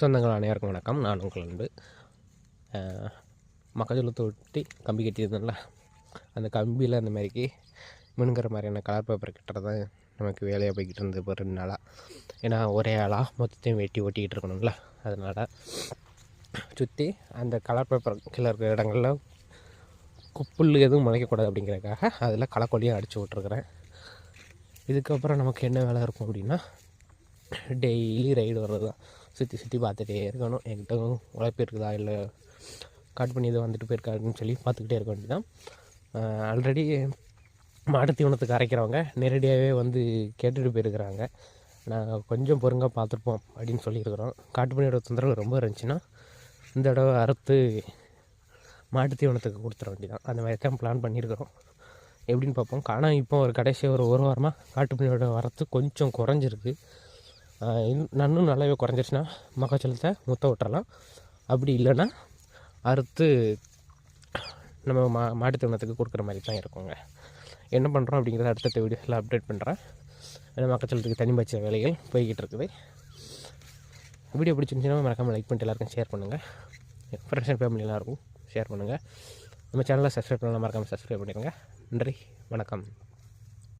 சொந்தங்கள் அனைவருக்கும் வணக்கம். நான் உங்கள் அன்பு. மக்காச்சோள தொட்டி கம்பி கட்டியிருந்தேன்ல. அந்த கம்பியில் அந்த மாதிரிக்கு மினுங்கிற மாதிரியான கலர் பேப்பர் கிட்ட தான் நமக்கு வேலையாக போய்கிட்டு இருந்தது இப்போ ரெண்டு நாளாக ஏன்னா ஒரே ஆளாக மொத்தத்தையும் வெட்டி ஒட்டிக்கிட்டு இருக்கணும்ல. அதனால் சுற்றி அந்த கலர் பேப்பர் கீழே இருக்கிற இடங்களில் குப்புல் எதுவும் முளைக்கக்கூடாது அப்படிங்கிறதுக்காக அதில் களைக்கொல்லியும் அடித்து விட்ருக்குறேன் இதுக்கப்புறம் நமக்கு என்ன வேலை இருக்கும் அப்படின்னா டெய்லி ரைடு வர்றது தான் சுற்றி சுற்றி பார்த்துட்டே இருக்கணும். என்கிட்ட உழைப்பு இருக்குதா இல்லை கட் பண்ணி இது வந்துட்டு போயிருக்காருன்னு சொல்லி பார்த்துக்கிட்டே இருக்க வேண்டியதான் ஆல்ரெடி மாட்டு தீவனத்துக்கு அரைக்கிறவங்க நேரடியாகவே வந்து கேட்டுட்டு போயிருக்கிறாங்க. நாங்கள் கொஞ்சம் பொறுங்க பார்த்துருப்போம் அப்படின்னு சொல்லியிருக்கிறோம். காட்டுப்பணியோட தொந்தரவு ரொம்ப இருந்துச்சுன்னா இந்த தடவை அறுத்து மாட்டு தீவனத்துக்கு கொடுத்துட வேண்டியதான் அந்த மாதிரி தான் பிளான் பண்ணியிருக்கிறோம். எப்படின்னு பார்ப்போம். ஆனால் இப்போ ஒரு கடைசி ஒரு ஒரு வாரமாக காட்டுப்பணியோட வரத்து கொஞ்சம் குறைஞ்சிருக்கு. நன்னும் நல்லாவே குறைஞ்சிருச்சுன்னா மக்காச்சோளத்தை முத்த விட்டுறலாம். அப்படி இல்லைன்னா அறுத்து நம்ம மா மாட்டுத் தீவனத்துக்கு கொடுக்குற மாதிரி தான் இருக்குங்க. என்ன பண்ணுறோம் அப்படிங்கிறத அடுத்தடுத்த வீடியோஸில் அப்டேட் பண்ணுறேன் ஏன்னா மக்காச்சோளத்துக்கு தனி பச்சை வேலைகள் போய்கிட்டு இருக்குது. வீடியோ பிடிச்சிருந்துச்சுன்னா மறக்காமல் லைக் பண்ணிட்டு எல்லாருக்கும் ஷேர் பண்ணுங்கள் ஃப்ரெண்ட்ஸ் அண்ட் ஃபேமிலி எல்லாருக்கும் ஷேர் பண்ணுங்கள் நம்ம சேனலை சப்ஸ்கிரைப் பண்ணலாம் மறக்காமல் சப்ஸ்கிரைப் பண்ணிடுங்க. நன்றி வணக்கம்.